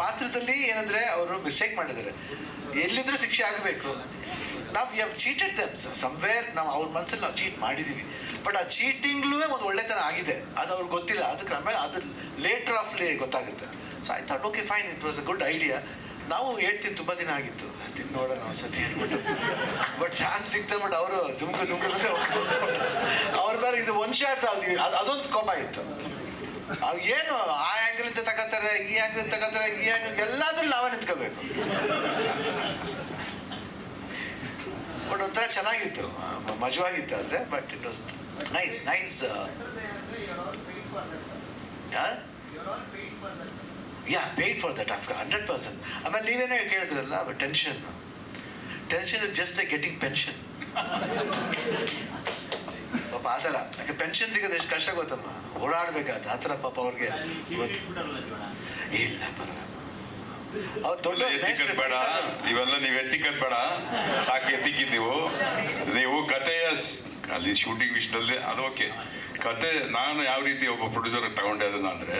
ಪಾತ್ರದಲ್ಲಿ ಏನಂದ್ರೆ ಅವರು ಮಿಸ್ಟೇಕ್ ಮಾಡಿದ್ದಾರೆ. ಎಲ್ಲಿದ್ರೂ ಶಿಕ್ಷೆ ಆಗಬೇಕು. ನಾವು ಯಾವ ಚೀಟೆಡ್ ದಮ್ ಸಮ್ವೇರ್ ನಾವು ಅವ್ರ ಮನಸ್ಸಲ್ಲಿ ನಾವು ಚೀಟ್ ಮಾಡಿದ್ದೀವಿ ಬಟ್ ಆ ಚೀಟಿಂಗ್ಲೂ ಒಂದು ಒಳ್ಳೆತನ ಆಗಿದೆ. ಅದು ಅವ್ರಿಗೆ ಗೊತ್ತಿಲ್ಲ. ಅದಕ್ಕೆ ಆಮೇಲೆ ಅದು ಲೇಟರ್ ಆಫ್ಲಿ ಗೊತ್ತಾಗುತ್ತೆ. So I thought okay fine it was a good idea ನಾವು ಹೇಳ್ತೀನಿ, ತುಂಬ ದಿನ ಆಗಿತ್ತು. ತಿನ್ ನೋಡೋಣ ಒಂದ್ಸತಿ ಅಂದ್ಬಿಟ್ಟು. ಬಟ್ ಚಾನ್ಸ್ ಸಿಕ್ತ ಬಟ್ ಅವರು ಜುಮ್ಕು ಜುಮ್ಕು ಅವ್ರ ಬೇರೆ ಇದು ಒನ್ ಶಾರ್ಟ್ ಅದು ಅದೊಂದು ಕೋಪ ಇತ್ತು. ಅವ್ ಏನು, ಆ ಆ್ಯಂಗಲಿಂದ ತಗೋತಾರೆ ಈ ಆ್ಯಂಗಲ್ ತಗೋತಾರೆ ಈ ಆ್ಯಂಗಲ್ ಎಲ್ಲಾದ್ರೂ ನಾವೇ ನಿಂತ್ಕೋಬೇಕು. ಬಟ್ ಒಂಥರ ಚೆನ್ನಾಗಿತ್ತು ಮಜವಾಗಿತ್ತು ಆದರೆ but it was nice nice yeah paid for that of hundred percent ಆಮೇಲೆ ನೀವೇನೇ ಕೇಳಿದ್ರಲ್ಲ tension tension is just a getting pension ಪಾಪ ಆ ಥರ. ಯಾಕೆ ಪೆನ್ಷನ್ ಸಿಗೋದು ಎಷ್ಟು ಕಷ್ಟ ಗೊತ್ತಮ್ಮ? ಓಡಾಡ್ಬೇಕಾದ ಆ ಥರ ಪಾಪ ಅವ್ರಿಗೆ ಗೊತ್ತು. ಇಲ್ಲ ಪರವಾಗಿಲ್ಲ. ಅವ್ರು ದೊಡ್ಡ ಬೇಡ. ಇವೆಲ್ಲ ನೀವು ಎತ್ತಿಕದ್ ಬೇಡ. ಸಾಕು ಎತ್ತಿಕ್ಕಿದ್ದೀವು ನೀವು. ಕಥೆಯ ಅಲ್ಲಿ ಶೂಟಿಂಗ್ ವಿಷಯದಲ್ಲಿ ಅದು ಓಕೆ ಕತೆ ನಾನು ಯಾವ ರೀತಿ ಒಬ್ಬ ಪ್ರೊಡ್ಯೂಸರ್ ತಗೊಂಡೆ ಅದನ್ನ ಅಂದ್ರೆ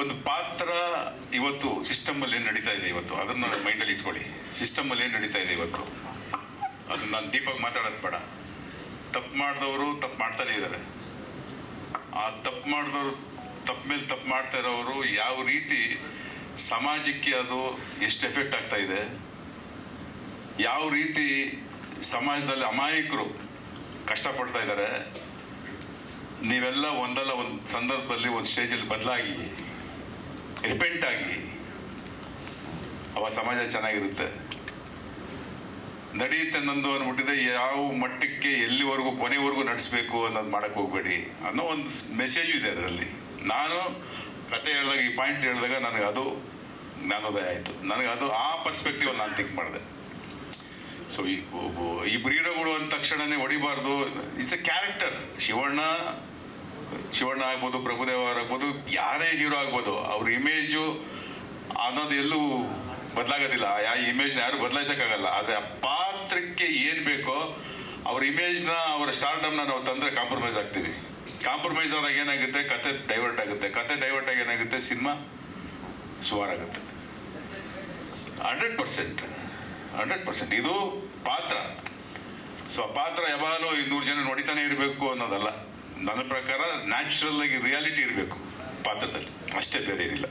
ಒಂದು ಪಾತ್ರ ಇವತ್ತು ಸಿಸ್ಟಮ್ ಅಲ್ಲಿ ಏನ್ ನಡೀತಾ ಇದೆ ಇವತ್ತು? ಅದನ್ನ ಮೈಂಡಲ್ಲಿ ಇಟ್ಕೊಳ್ಳಿ. ಸಿಸ್ಟಮ್ ಅಲ್ಲಿ ಏನ್ ನಡೀತಾ ಇದೆ ಇವತ್ತು? ಅದನ್ನ ನಾನು ದೀಪಕ್ ಮಾತಾಡೋದು ಬೇಡ. ತಪ್ಪು ಮಾಡಿದವರು ತಪ್ಪು ಮಾಡ್ತಾನೆ ಇದ್ದಾರೆ. ಆ ತಪ್ಪು ಮಾಡಿದವರು ತಪ್ಪು ಮೇಲೆ ತಪ್ಪು ಮಾಡ್ತಾ ಇರೋರು ಯಾವ ರೀತಿ ಸಮಾಜಕ್ಕೆ ಅದು ಎಷ್ಟು ಎಫೆಕ್ಟ್ ಆಗ್ತಾ ಇದೆ, ಯಾವ ರೀತಿ ಸಮಾಜದಲ್ಲಿ ಅಮಾಯಕರು ಕಷ್ಟಪಡ್ತಾ ಇದ್ದಾರೆ, ನೀವೆಲ್ಲ ಒಂದಲ್ಲ ಒಂದು ಸಂದರ್ಭದಲ್ಲಿ ಒಂದು ಸ್ಟೇಜಲ್ಲಿ ಬದಲಾಗಿ ರಿಪೆಂಟ್ ಆಗಿ ಅವ ಸಮಾಜ ಚೆನ್ನಾಗಿರುತ್ತೆ. ನಡೆಯುತ್ತೆ ನಂದು ಅಂದ್ಬಿಟ್ಟಿದೆ ಯಾವ ಮಟ್ಟಕ್ಕೆ ಎಲ್ಲಿವರೆಗೂ ಕೊನೆವರೆಗೂ ನಡೆಸಬೇಕು ಅನ್ನೋದು ಮಾಡಕ್ಕೆ ಹೋಗಬೇಡಿ ಅನ್ನೋ ಒಂದು ಮೆಸೇಜ್ ಇದೆ ಅದರಲ್ಲಿ. ನಾನು ಕತೆ ಹೇಳಿದಾಗ, ಈ ಪಾಯಿಂಟ್ ಹೇಳಿದಾಗ ನನಗೆ ಅದು ಜ್ಞಾನೋದಯ ಆಯಿತು. ನನಗೆ ಅದು ಆ ಪರ್ಸ್ಪೆಕ್ಟಿವ್ ನಾನು ಥಿಂಕ್ ಮಾಡಿದೆ. ಸೊ ಈ ಈ ಅಂದ ತಕ್ಷಣನೇ ಹೊಡಿಬಾರ್ದು. It's a character Shivanna Shivanna ಆಗ್ಬೋದು, ಪ್ರಭುದೇವ ಆಗ್ಬೋದು ಯಾರೇ ಹೀರೋ ಆಗ್ಬೋದು, ಅವ್ರ ಇಮೇಜು ಅನ್ನೋದು ಎಲ್ಲೂ ಬದಲಾಗೋದಿಲ್ಲ. ಆ ಇಮೇಜ್ನ ಯಾರು ಬದಲಾಯಿಸೋಕ್ಕಾಗಲ್ಲ. ಆದರೆ ಆ ಪಾತ್ರಕ್ಕೆ ಏನು ಬೇಕೋ ಅವ್ರ ಇಮೇಜ್ನ ಅವರ ಸ್ಟಾರ್ಡಮ್ನ ನಾವು ತಂದರೆ ಕಾಂಪ್ರಮೈಸ್ ಆಗ್ತೀವಿ. ಕಾಂಪ್ರಮೈಸ್ ಆದಾಗ ಏನಾಗುತ್ತೆ? ಕತೆ ಡೈವರ್ಟ್ ಆಗುತ್ತೆ. ಕತೆ ಡೈವರ್ಟ್ ಆಗಿ ಏನಾಗುತ್ತೆ? ಸಿನಿಮಾ ಸುಮಾರಾಗುತ್ತೆ ಹಂಡ್ರೆಡ್ ಪರ್ಸೆಂಟ್. Hundred percent. ಇದು ಪಾತ್ರ. ಸೊ ಆ ಪಾತ್ರ ಯಾವಾಗಲೂ ನೂರು ಜನ ನೋಡಿತಾನೆ ಇರಬೇಕು ಅನ್ನೋದಲ್ಲ. ನನ್ನ ಪ್ರಕಾರ ನ್ಯಾಚುರಲ್ ಆಗಿ ರಿಯಾಲಿಟಿ ಇರಬೇಕು ಪಾತ್ರದಲ್ಲಿ. ಅಷ್ಟೇ ಬೇರೆ ಏನಿಲ್ಲ